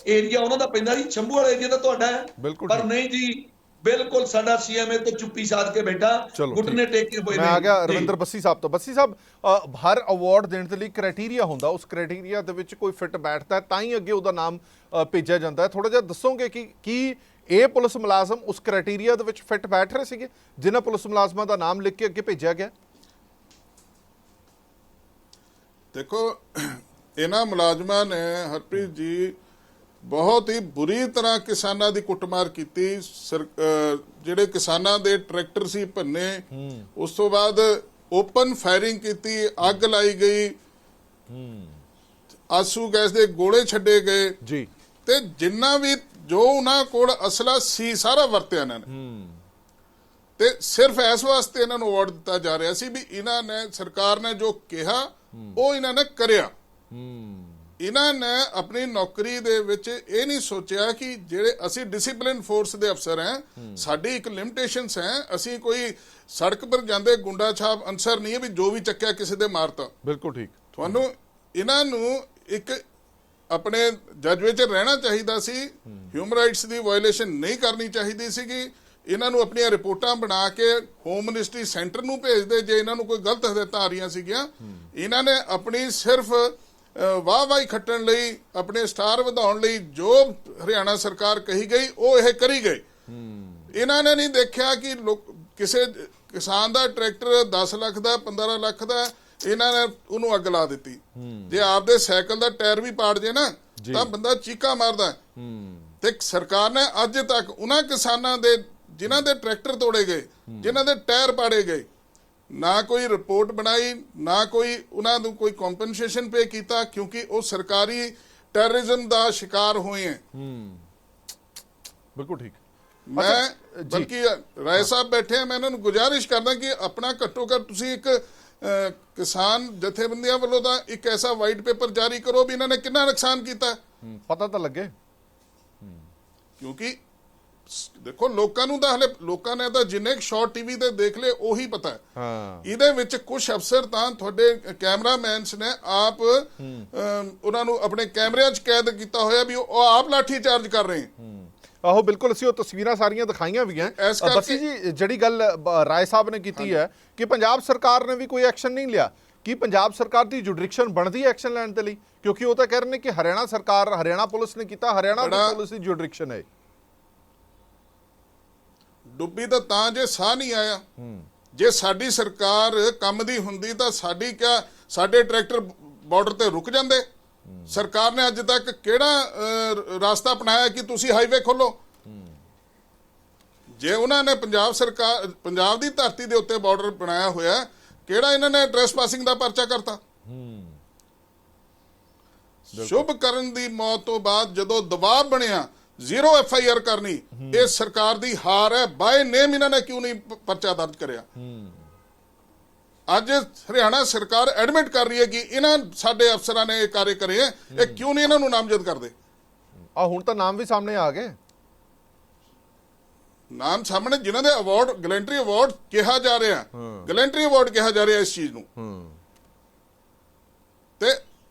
ਏਰੀਆ ਉਹਨਾਂ ਦਾ ਪੈਂਦਾ ਜੀ ਸ਼ੰਭੂ ਵਾਲਾ ਏਰੀਆ ਤਾਂ ਤੁਹਾਡਾ ਹੈ। ਪਰ। ਨਹੀਂ ਜੀ ਬਿਲਕੁਲ ਸਾਡਾ ਸੀਐਮਏ ਤੇ ਚੁੱਪੀ ਸਾਧ ਕੇ ਬੈਠਾ ਠੀਕ। ਟੇਕੇ ਹੋਏ ਮੈਂ ਆ ਗਿਆ। ਰਵਿੰਦਰ ਬੱਸੀ ਸਾਹਿਬ ਤੋਂ। ਬੱਸੀ ਸਾਹਿਬ ਹਰ ਅਵਾਰਡ ਦੇਣ ਦੇ ਲਈ ਕ੍ਰਾਈਟੇਰੀਆ ਹੁੰਦਾ ਉਸ ਕ੍ਰਾਈਟੇਰੀਆ ਦੇ ਵਿੱਚ ਕੋਈ ਫਿੱਟ ਬੈਠਦਾ ਤਾਂ ਹੀ ਅੱਗੇ ਉਹਦਾ ਨਾਮ ਭੇਜਿਆ ਜਾਂਦਾ ਹੈ। ਥੋੜਾ ਜਿਹਾ ਦੱਸੋਗੇ ਕਿ ਕੀ ਇਹ ਪੁਲਿਸ ਮੁਲਾਜ਼ਮ ਉਸ ਕ੍ਰਾਈਟੇਰੀਆ ਦੇ ਵਿੱਚ ਫਿੱਟ ਬੈਠ ਰਹੇ ਸੀਗੇ ਜਿਨ੍ਹਾਂ ਪੁਲਿਸ ਮੁਲਾਜ਼ਮਾਂ ਦਾ ਨਾਮ ਲਿਖ ਕੇ ਅੱਗੇ ਭੇਜਿਆ ਗਿਆ? ਦੇਖੋ ਇਹਨਾਂ ਮੁਲਾਜ਼ਮਾਂ ਨੇ ਹਰਪ੍ਰੀਤ ਜੀ ਬਹੁਤ ਹੀ ਬੁਰੀ ਤਰ੍ਹਾਂ ਕਿਸਾਨਾਂ ਦੀ ਕੁੱਟਮਾਰ ਕੀਤੀ। ਜਿਹੜੇ ਕਿਸਾਨਾਂ ਦੇ ਟਰੈਕਟਰ ਸੀ ਭੰਨੇ ਉਸ ਤੋਂ ਬਾਅਦ ਓਪਨ ਫਾਇਰਿੰਗ ਕੀਤੀ ਅੱਗ ਲਾਈ ਗਈ। ਆਸੂ ਗੈਸ ਦੇ ਗੋਲੇ ਛੱਡੇ ਗਏ। ਜੀ। ਤੇ ਜਿੰਨਾ ਵੀ ਜੋ ਉਹਨਾਂ ਕੋਲ ਅਸਲਾ ਸੀ ਸਾਰਾ ਵਰਤਿਆ ਇਹਨਾਂ ਨੇ। ਤੇ ਸਿਰਫ ਇਸ ਵਾਸਤੇ ਇਹਨਾਂ ਨੂੰ ਅਵਾਰਡ ਦਿੱਤਾ ਜਾ ਰਿਹਾ ਸੀ ਵੀ ਇਹਨਾਂ ਨੇ ਸਰਕਾਰ ਨੇ ਜੋ ਕਿਹਾ ਉਹ ਇਹਨਾਂ ਨੇ ਕਰਿਆ। ਇਹਨਾਂ ਨੇ ਆਪਣੀ ਨੌਕਰੀ ਦੇ ਵਿੱਚ ਇਹ ਨਹੀਂ ਸੋਚਿਆ ਕਿ ਜਿਹੜੇ ਅਸੀਂ ਡਿਸਪਲਿਨ ਫੋਰਸ ਦੇ ਅਫਸਰ ਹਾਂ ਸਾਡੀ ਇੱਕ ਲਿਮਿਟੇਸ਼ਨਸ ਹੈ ਅਸੀਂ ਕੋਈ ਸੜਕ ਪਰ ਜਾਂਦੇ ਗੁੰਡਾ ਛਾਪ ਅਨਸਰ ਨਹੀਂ ਹੈ ਵੀ ਜੋ ਵੀ ਚੱਕਿਆ ਕਿਸੇ ਦੇ ਮਾਰਤਾ ਬਿਲਕੁਲ ਠੀਕ। ਤੁਹਾਨੂੰ ਇਹਨਾਂ ਨੂੰ ਇੱਕ ਆਪਣੇ ਜੱਜ ਵਿੱਚ ਰਹਿਣਾ ਚਾਹੀਦਾ ਸੀ ਹਿਊਮਨ ਰਾਈਟਸ ਦੀ ਵਾਇਓਲੇਸ਼ਨ ਨਹੀਂ ਕਰਨੀ ਚਾਹੀਦੀ ਸੀਗੀ ਇਹਨਾਂ ਨੂੰ ਆਪਣੀਆਂ ਰਿਪੋਰਟਾਂ ਬਣਾ ਕੇ ਹੋਮ ਮਿਨਿਸਟਰੀ ਸੈਂਟਰ ਨੂੰ ਭੇਜਦੇ ਜੇ ਇਹਨਾਂ ਨੂੰ ਕੋਈ ਗਲਤ ਹਦਾਇਤਾਂ ਆ ਰਹੀਆਂ ਸੀਗੀਆਂ। ਇਹਨਾਂ ਨੇ ਆਪਣੀ ਸਿਰਫ ਵਾਹ ਵਾਹੀ ਖੱਟਣ ਲਈ ਆਪਣੇ ਸਟਾਰ ਵਧਾਉਣ ਲਈ ਜੋ ਹਰਿਆਣਾ ਸਰਕਾਰ ਕਹੀ ਗਈ ਉਹ ਇਹ ਕਰੀ ਗਏ ਇਹਨਾਂ ਨੇ ਨਹੀਂ ਦੇਖਿਆ ਕਿ ਕਿਸੇ ਕਿਸਾਨ ਦਾ ਟਰੈਕਟਰ 10 ਲੱਖ ਦਾ 15 ਲੱਖ ਦਾ ਇਹਨਾਂ ਨੇ ਉਹਨੂੰ ਅੱਗ ਲਾ ਦਿੱਤੀ। ਜੇ ਆਪਦੇ ਸਾਈਕਲ ਦਾ ਟਾਇਰ ਵੀ ਪਾੜ ਜੇ ਨਾ ਤਾਂ ਬੰਦਾ ਚੀਕਾ ਮਾਰਦਾ। ਤੇ ਸਰਕਾਰ ਨੇ ਅੱਜ ਤੱਕ ਉਹਨਾਂ ਕਿਸਾਨਾਂ ਦੇ ਜਿਨ੍ਹਾਂ ਦੇ ਟਰੈਕਟਰ ਤੋੜੇ ਗਏ ਜਿਨ੍ਹਾਂ ਦੇ ਟਾਇਰ ਪਾੜੇ ਗਏ ਨਾ ਕੋਈ ਰਿਪੋਰਟ ਬਣਾਈ ਨਾ ਕੋਈ ਉਹਨਾਂ ਨੂੰ ਕੋਈ ਕੰਪਨਸੇਸ਼ਨ ਪੇ ਕੀਤਾ ਕਿਉਂਕਿ ਉਹ ਸਰਕਾਰੀ ਟੈਰਰਿਜ਼ਮ ਦਾ ਸ਼ਿਕਾਰ ਹੋਏ ਹੈ। ਬਿਲਕੁਲ ਠੀਕ। ਮੈਂ। ਬਲਕਿ ਰਾਏ ਸਾਹਿਬ ਬੈਠੇ ਆ ਮੈਂ ਇਹਨਾਂ ਨੂੰ ਗੁਜ਼ਾਰਿਸ਼ ਕਰਦਾ ਕਿ ਆਪਣਾ ਘੱਟੋ ਘੱਟ ਤੁਸੀਂ ਇੱਕ ਕਿਸਾਨ ਜਥੇਬੰਦੀਆਂ ਵੱਲੋਂ ਤਾਂ ਇੱਕ ਐਸਾ ਵਾਈਟ ਪੇਪਰ ਜਾਰੀ ਕਰੋ ਵੀ ਇਹਨਾਂ ਨੇ ਕਿੰਨਾ ਨੁਕਸਾਨ ਕੀਤਾ। ਪਤਾ ਤਾਂ ਲੱਗੇ। ਕਿਉਂਕਿ ਦੇਖੋ ਲੋਕਾਂ ਨੂੰ ਤਾਂ ਹਲੇ ਲੋਕਾਂ ਨੇ ਤਾਂ ਜਿੰਨੇ ਸ਼ਾਰਟ ਟੀਵੀ ਤੇ ਦੇਖ ਲਏ ਉਹੀ ਪਤਾ ਹੈ। ਹਾਂ। ਇਹਦੇ ਵਿੱਚ ਕੁਝ ਅਫਸਰ ਤਾਂ ਤੁਹਾਡੇ ਕੈਮਰਾਮੈਨਸ ਨੇ ਆਪ ਉਹਨਾਂ ਨੂੰ ਆਪਣੇ ਕੈਮਰਿਆਂ 'ਚ ਕੈਦ ਕੀਤਾ ਹੋਇਆ ਵੀ ਉਹ ਆਪ ਲਾਠੀ ਚਾਰਜ ਕਰ ਰਹੇ ਹਨ ਆਹੋ ਬਿਲਕੁਲ ਅਸੀਂ ਉਹ ਤਸਵੀਰਾਂ ਸਾਰੀਆਂ ਦਿਖਾਈਆਂ ਵੀ ਹੈ। ਬੱਸੀ ਜੀ ਜਿਹੜੀ ਗੱਲ ਰਾਏ ਸਾਹਿਬ ਨੇ ਕੀਤੀ ਹੈ ਕਿ ਪੰਜਾਬ ਸਰਕਾਰ ਨੇ ਵੀ ਕੋਈ ਐਕਸ਼ਨ ਨਹੀਂ ਲਿਆ। ਕੀ ਪੰਜਾਬ ਸਰਕਾਰ ਦੀ ਜੁਡੀਕਸ਼ਨ ਬਣਦੀ ਹੈ ਐਕਸ਼ਨ ਲੈਣ ਦੇ ਲਈ? ਕਿਉਂਕਿ ਉਹ ਤਾਂ ਕਹਿ ਰਹੇ ਨੇ ਕਿ ਹਰਿਆਣਾ ਸਰਕਾਰ ਹਰਿਆਣਾ ਪੁਲਿਸ ਨੇ ਕੀਤਾ ਹਰਿਆਣਾ ਪੁਲਿਸ ਦੀ ਜੁਡੀਕਸ਼ਨ ਹੈ ਡੁੱਬੀ ਤਾਂ ਤਾਂ ਜੇ ਸਾਹ ਨਹੀਂ ਆਇਆ। ਜੇ ਸਾਡੀ ਸਰਕਾਰ ਕੰਮ ਦੀ ਹੁੰਦੀ ਤਾਂ ਸਾਡੀ ਕਿਆ ਸਾਡੇ ਟਰੈਕਟਰ ਬਾਰਡਰ ਤੇ ਰੁਕ ਜਾਂਦੇ। ਸਰਕਾਰ ਨੇ ਅੱਜ ਤੱਕ ਕਿਹੜਾ ਰਸਤਾ ਅਪਣਾਇਆ ਕਿ ਤੁਸੀਂ ਹਾਈਵੇ ਖੋਲੋ? ਜੇ ਉਹਨਾਂ ਨੇ ਪੰਜਾਬ ਸਰਕਾਰ ਪੰਜਾਬ ਦੀ ਧਰਤੀ ਦੇ ਉੱਤੇ ਬਾਰਡਰ ਬਣਾਇਆ ਹੋਇਆ ਕਿਹੜਾ ਇਹਨਾਂ ਨੇ ਟ੍ਰੈਸ ਪਾਸਿੰਗ ਦਾ ਪਰਚਾ ਕਰਤਾ? ਸ਼ੁਭ ਕਰਨ ਦੀ ਮੌਤ ਤੋਂ ਬਾਅਦ ਜਦੋਂ ਦਬਾਅ ਬਣਿਆ ਜ਼ੀਰੋ ਐਫ ਆਈ ਆਰ ਕਰਨੀ। ਇਹ ਸਰਕਾਰ ਦੀ ਹਾਰ ਹੈ। ਬਾਏ ਨੇਮ ਇਹਨਾਂ ਨੇ ਕਿਉਂ ਨਹੀਂ ਪਰਚਾ ਦਰਜ ਕਰਿਆ? ਅੱਜ ਹਰਿਆਣਾ ਸਰਕਾਰ ਐਡਮਿਟ ਕਰ ਰਹੀ ਹੈ ਕਿ ਇਹਨਾਂ ਸਾਡੇ ਅਫਸਰਾਂ ਨੇ ਇਹ ਕਾਰੇ ਕਰੇ ਇਹ ਕਿਉਂ ਨਹੀਂ ਇਹਨਾਂ ਨੂੰ ਨਾਮਜ਼ਦ ਕਰਦੇ? ਆ ਹੁਣ ਤਾਂ ਨਾਮ ਵੀ ਸਾਹਮਣੇ ਆ ਗਏ। ਨਾਮ ਸਾਹਮਣੇ ਜਿਨ੍ਹਾਂ ਦੇ ਅਵਾਰਡ ਗਲੈਂਟਰੀ ਅਵਾਰਡ ਕਿਹਾ ਜਾ ਰਿਹਾ। ਗਲੈਂਟਰੀ ਅਵਾਰਡ ਕਿਹਾ ਜਾ ਰਿਹਾ ਇਸ ਚੀਜ਼ ਨੂੰ। ਤੇ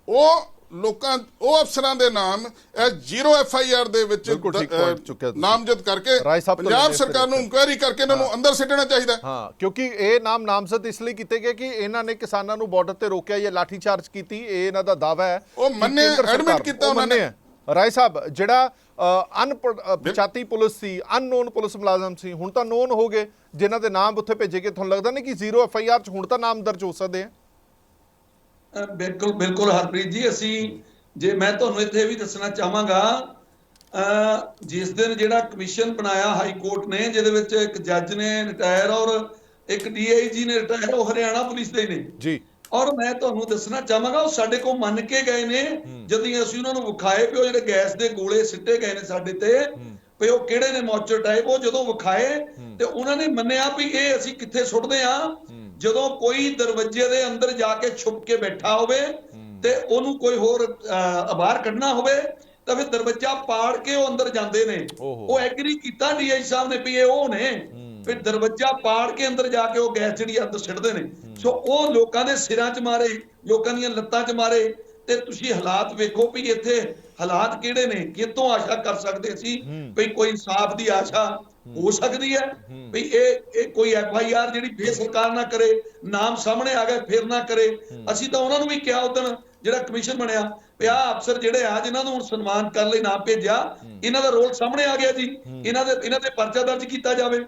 ਉਹ ਲੋਕਾਂ ਉਹ ਅਫਸਰਾਂ ਦੇ ਨਾਮ ਇਹ ਜ਼ੀਰੋ ਐਫ ਆਈ ਆਰ ਦੇ ਵਿੱਚ ਬਿਲਕੁਲ ਠੀਕ ਦ- point ਅਹ, ਚੁੱਕਿਆ ਤੁਸੀਂ। ਨਾਮਜ਼ਦ ਕਰਕੇ ਰਾਏ ਸਾਹਿਬ ਤੋਂ ਪੰਜਾਬ ਲੈਣੇ ਸਰਕਾਰ ਨੂੰ ਇਨਕੁਆਇਰੀ ਕਰਕੇ ਇਹਨਾਂ ਨੂੰ ਅੰਦਰ ਸਿੱਟਣਾ ਚਾਹੀਦਾ ਹੈ। ਹਾਂ ਕਿਉਂਕਿ ਇਹ ਨਾਮ ਨਾਮਜ਼ਦ ਇਸ ਲਈ ਕੀਤੇ ਗਏ ਕਿ ਇਹਨਾਂ ਨੇ ਕਿਸਾਨਾਂ ਨੂੰ ਬਾਰਡਰ ਤੇ ਰੋਕਿਆ ਜਾਂ ਲਾਠੀ ਚਾਰਜ ਕੀਤੀ ਇਹ ਇਹਨਾਂ ਦਾ ਦਾਵਾ ਹੈ ਉਹ ਕਿ ਮੰਨੇ, ਕੇਂਦਰ ਸਰਕਾਰ- admit ਕੀਤਾ ਉਹ ਉਹਨਾਂ ਨੇ। ਹੈ। ਰਾਏ ਸਾਹਿਬ ਜਿਹੜਾ ਅਨਪਛਾਤੀ ਪੁਲਿਸ ਸੀ ਅਨਨੋਨ ਪੁਲਿਸ ਮੁਲਾਜ਼ਮ ਸੀ ਹੁਣ ਤਾਂ ਨੋਨ ਹੋ ਗਏ ਜਿਨ੍ਹਾਂ ਦੇ ਨਾਮ ਉੱਥੇ ਭੇਜੇ ਗਏ ਤੁਹਾਨੂੰ ਲੱਗਦਾ ਨਹੀਂ ਕਿ ਜ਼ੀਰੋ ਐਫ ਆਈ ਆਰ ਚ ਹੁਣ ਤਾਂ ਨਾਮ ਦਰਜ ਹੋ ਸਕਦੇ ਆ ਬਿਲਕੁਲ ਬਿਲਕੁਲ ਹਰਪ੍ਰੀਤ ਜੀ ਅਸੀਂ ਜੇ ਮੈਂ ਤੁਹਾਨੂੰ ਇੱਥੇ ਵੀ ਦੱਸਣਾ ਚਾਹਾਂਗਾ ਜਿਸ ਦਿਨ ਜਿਹੜਾ ਕਮਿਸ਼ਨ ਬਣਾਇਆ ਹਾਈ ਕੋਰਟ ਨੇ ਜਿਹਦੇ ਵਿੱਚ ਇੱਕ ਜੱਜ ਨੇ ਰਿਟਾਇਰ ਔਰ ਇੱਕ ਡੀਆਈਜੀ ਨੇ ਰਿਟਾਇਰ ਉਹ ਹਰਿਆਣਾ ਪੁਲਿਸ ਦੇ ਨੇ। ਜੀ। ਔਰ ਮੈਂ ਤੁਹਾਨੂੰ ਦੱਸਣਾ ਚਾਹਾਂਗਾ ਉਹ ਸਾਡੇ ਕੋਲ ਮੰਨ ਕੇ ਗਏ ਨੇ ਜਦੋਂ ਅਸੀਂ ਉਹਨਾਂ ਨੂੰ ਵਿਖਾਏ ਉਹ ਜਿਹੜੇ ਗੈਸ ਦੇ ਗੋਲੇ ਸਿੱਟੇ ਗਏ ਨੇ ਸਾਡੇ ਤੇ ਵੀ ਉਹ ਕਿਹੜੇ ਨੇ ਮੌਚਰ ਟਾਈਪ ਉਹ ਜਦੋਂ ਵਿਖਾਏ ਤੇ ਉਹਨਾਂ ਨੇ ਮੰਨਿਆ ਵੀ ਇਹ ਅਸੀਂ ਕਿੱਥੇ ਸੁੱਟਦੇ ਆ ਜਦੋਂ ਕੋਈ ਦਰਵਾਜ਼ੇ ਦੇ ਅੰਦਰ ਜਾ ਕੇ ਛੁਪ ਕੇ ਬੈਠਾ ਹੋਵੇ ਤੇ ਉਹਨੂੰ ਕੋਈ ਹੋਰ ਬਾਹਰ ਕੱਢਣਾ ਹੋਵੇ ਤਾਂ ਫਿਰ ਦਰਵਾਜ਼ਾ ਪਾੜ ਕੇ ਉਹ ਅੰਦਰ ਜਾਂਦੇ ਨੇ। ਉਹ ਐਗਰੀ ਕੀਤਾ ਡੀਆਈ ਸਾਹਿਬ ਨੇ ਵੀ ਇਹ ਉਹ ਨੇ। ਫਿਰ ਦਰਵਾਜ਼ਾ ਪਾੜ ਕੇ ਅੰਦਰ ਜਾ ਕੇ ਉਹ ਗੈਸ ਜਿਹੜੀ ਅੰਦਰ ਸਿੱਟਦੇ ਨੇ। ਸੋ ਉਹ ਲੋਕਾਂ ਦੇ ਸਿਰਾਂ 'ਚ ਮਾਰੇ ਲੋਕਾਂ ਦੀਆਂ ਲੱਤਾਂ 'ਚ ਮਾਰੇ ਤੇ ਤੁਸੀਂ ਹਾਲਾਤ ਵੇਖੋ ਵੀ ਇੱਥੇ ਹਾਲਾਤ ਕਿਹੜੇ ਨੇ ਕਿਤੋਂ ਆਸ਼ਾ ਕਰ ਸਕਦੇ ਸੀ ਵੀ ਕੋਈ ਇਨਸਾਫ ਦੀ ਆਸ਼ਾ ਹੋ। ਸਕਦੀ ਹੈ ਵੀ ਇਹ ਇਹ ਕੋਈ ਐਫ ਆਈ ਆਰ ਜਿਹੜੀ ਫੇਰ ਸਰਕਾਰ ਨਾ ਕਰੇ ਨਾਮ ਸਾਹਮਣੇ ਆ ਗਏ ਫਿਰ ਨਾ ਕਰੇ। ਅਸੀਂ ਤਾਂ ਉਹਨਾਂ ਨੂੰ ਵੀ ਕਿਹਾ ਉਦੋਂ ਜਿਹੜਾ ਕਮਿਸ਼ਨ ਬਣਿਆ ਵੀ ਆਹ ਅਫਸਰ ਜਿਹੜੇ ਆ ਜਿਨ੍ਹਾਂ ਨੂੰ ਹੁਣ ਸਨਮਾਨ ਕਰਨ ਲਈ ਨਾ ਭੇਜਿਆ ਇਹਨਾਂ ਦਾ ਰੋਲ ਸਾਹਮਣੇ ਆ ਗਿਆ ਜੀ। ਇਹਨਾਂ ਦੇ ਇਹਨਾਂ ਦੇ ਪਰਚਾ ਦਰਜ ਕੀਤਾ ਜਾਵੇ।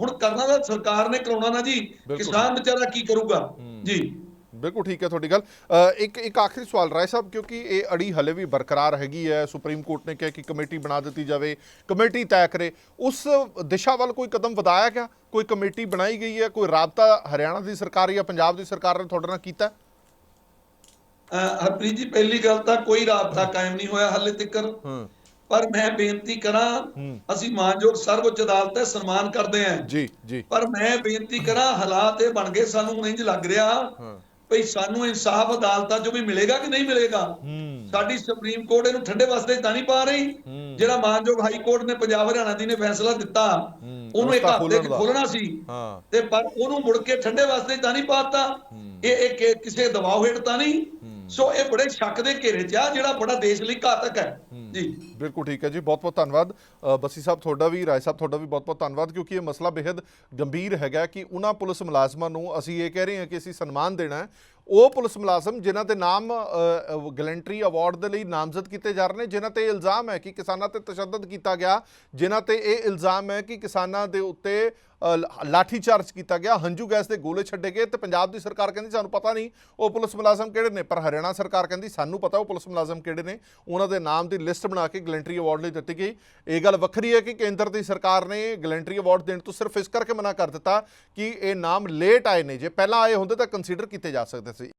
ਹੁਣ ਕਰਨਾ ਤਾਂ ਸਰਕਾਰ ਨੇ ਕਰਾਉਣਾ ਨਾ ਜੀ। ਕਿਸਾਨ ਵਿਚਾਰਾ ਕੀ ਕਰੂਗਾ? ਜੀ। ਬਿਲਕੁਲ ਠੀਕ ਹੈ ਤੁਹਾਡੀ ਗੱਲ। ਇੱਕ ਇੱਕ ਆਖਰੀ ਸਵਾਲ ਰਾਏ ਸਾਹਿਬ ਕਿਉਂਕਿ ਇਹ ਅੜੀ ਹਲੇ ਵੀ ਬਰਕਰਾਰ ਹੈਗੀ ਹੈ। ਸੁਪਰੀਮ ਕੋਰਟ ਨੇ ਕਿਹਾ ਕਿ ਕਮੇਟੀ ਬਣਾ ਦਿੱਤੀ ਜਾਵੇ ਕਮੇਟੀ ਤੈਅ ਕਰੇ। ਉਸ ਦਿਸ਼ਾ ਵੱਲ ਕੋਈ ਕਦਮ ਵਧਾਇਆ ਗਿਆ? ਕੋਈ ਕਮੇਟੀ ਬਣਾਈ ਗਈ ਹੈ? ਕੋਈ ਰਾਬਤਾ ਹਰਿਆਣਾ ਦੀ ਸਰਕਾਰ ਜਾਂ ਪੰਜਾਬ ਦੀ ਸਰਕਾਰ ਨੇ ਤੁਹਾਡੇ ਨਾਲ ਕੀਤਾ? ਹਰਪ੍ਰੀਤ ਜੀ ਪਹਿਲੀ ਗੱਲ ਤਾਂ ਕੋਈ ਰਾਬਤਾ ਕਾਇਮ ਨਹੀਂ ਹੋਇਆ ਹਾਲੇ ਤੱਕ ਪਰ ਮੈਂ ਬੇਨਤੀ ਕਰਾਂ ਅਸੀਂ ਮਾਨਯੋਗ ਸਰਵਉੱਚ ਅਦਾਲਤ ਦਾ ਸਨਮਾਨ ਕਰਦੇ ਹਾਂ। ਜੀ ਜੀ। ਪਰ ਮੈਂ ਬੇਨਤੀ ਕਰਾਂ ਹਾਲਾਤ ਇਹ ਬਣ ਗਏ ਸਾਨੂੰ ਇੰਜ ਲੱਗ ਰਿਹਾ ਹਾਂ। ਭਈ ਸਾਨੂੰ ਇਨਸਾਫ ਅਦਾਲਤਾਂ 'ਚੋਂ ਵੀ ਮਿਲੇਗਾ ਕਿ ਨਹੀਂ ਮਿਲੇਗਾ? ਸਾਡੀ ਸੁਪਰੀਮ ਕੋਰਟ ਇਹਨੂੰ ਠੰਡੇ ਵਾਸਤੇ ਤਾਂ ਨਹੀਂ ਪਾ ਰਹੀ। ਜਿਹੜਾ ਮਾਨਯੋਗ ਹਾਈ ਕੋਰਟ ਨੇ ਪੰਜਾਬ ਹਰਿਆਣਾ ਦੀ ਨੇ ਫੈਸਲਾ ਦਿੱਤਾ ਉਹਨੂੰ ਇੱਕ ਹਫ਼ਤੇ 'ਚ। ਖੋਲਣਾ ਸੀ। ਤੇ ਪਰ ਉਹਨੂੰ ਮੁੜ ਕੇ ਠੰਡੇ ਵਾਸਤੇ ਤਾਂ ਨਹੀਂ ਪਾਤਾ। ਇਹ ਇਹ ਕਿਸੇ ਦਬਾਅ ਹੇਠ ਤਾਂ ਨਹੀਂ। ਸੋ ਇਹ ਬੜੇ ਸ਼ੱਕ ਦੇ ਘੇਰੇ 'ਚ ਆ ਜਿਹੜਾ ਬੜਾ ਦੇਸ਼ ਲਈ ਘਾਤਕ ਹੈ। ਜੀ। ਬਿਲਕੁਲ ਠੀਕ ਹੈ ਜੀ ਬਹੁਤ ਬਹੁਤ ਧੰਨਵਾਦ। ਬੱਸੀ ਸਾਹਿਬ ਤੁਹਾਡਾ ਵੀ ਰਾਏ ਸਾਹਿਬ ਤੁਹਾਡਾ ਵੀ ਬਹੁਤ ਬਹੁਤ ਧੰਨਵਾਦ ਕਿਉਂਕਿ ਇਹ ਮਸਲਾ ਬੇहद ਗੰਭੀਰ ਹੈਗਾ ਕਿ ਉਹਨਾਂ ਪੁਲਿਸ ਮੁਲਾਜ਼ਮਾਂ ਨੂੰ ਅਸੀਂ ਇਹ ਕਹਿ ਰਹੇ ਹਾਂ ਕਿ ਅਸੀਂ ਸਨਮਾਨ ਦੇਣਾ ਹੈ। ਉਹ ਪੁਲਿਸ ਮੁਲਾਜ਼ਮ ਜਿਨ੍ਹਾਂ ਦੇ ਨਾਮ ਗਲੈਂਟਰੀ ਅਵਾਰਡ ਦੇ ਲਈ ਨਾਮਜ਼ਦ ਕੀਤੇ ਜਾ ਰਹੇ ਨੇ ਜਿਨ੍ਹਾਂ ਤੇ ਇਲਜ਼ਾਮ ਹੈ ਕਿ ਕਿਸਾਨਾਂ ਤੇ ਤਸ਼ੱਦਦ ਕੀਤਾ ਗਿਆ ਜਿਨ੍ਹਾਂ ਤੇ ਇਹ ਇਲਜ਼ਾਮ ਹੈ ਕਿ ਕਿਸਾਨਾਂ ਦੇ ਉੱਤੇ ਲਾਠੀ ਚਾਰਜ ਕੀਤਾ ਗਿਆ, ਹੰਝੂ ਗੈਸ ਦੇ ਗੋਲੇ ਛੱਡੇ ਗਏ ਤੇ ਪੰਜਾਬ ਦੀ ਸਰਕਾਰ ਕਹਿੰਦੀ ਸਾਨੂੰ ਪਤਾ ਨਹੀਂ ਉਹ ਪੁਲਿਸ ਮੁਲਾਜ਼ਮ ਕਿਹੜੇ ਨੇ, ਪਰ ਹਰਿਆਣਾ ਸਰਕਾਰ ਕਹਿੰਦੀ ਸਾਨੂੰ ਪਤਾ ਉਹ ਪੁਲਿਸ ਮੁਲਾਜ਼ਮ ਕਿਹੜੇ ਨੇ, ਉਹਨਾਂ ਦੇ ਨਾਮ ਦੀ ਲਿਸਟ ਬਣਾ ਕੇ ਗਲੈਂਟਰੀ ਅਵਾਰਡ ਲਈ ਦਿੱਤੀ ਗਈ। ਇਹ ਗੱਲ ਵੱਖਰੀ ਹੈ ਕਿ ਕੇਂਦਰ ਦੀ ਸਰਕਾਰ ਨੇ ਗਲੈਂਟਰੀ ਅਵਾਰਡ ਦੇਣ ਤੋਂ ਸਿਰਫ ਇਸ ਕਰਕੇ ਮਨਾ ਕਰ ਦਿੱਤਾ ਕਿ ਇਹ ਨਾਮ ਲੇਟ ਆਏ ਨੇ, ਜੇ ਪਹਿਲਾਂ ਆਏ ਹੁੰਦੇ ਤਾਂ ਕੰਸੀਡਰ ਕੀਤੇ ਜਾ ਸਕਦੇ ਸੀ।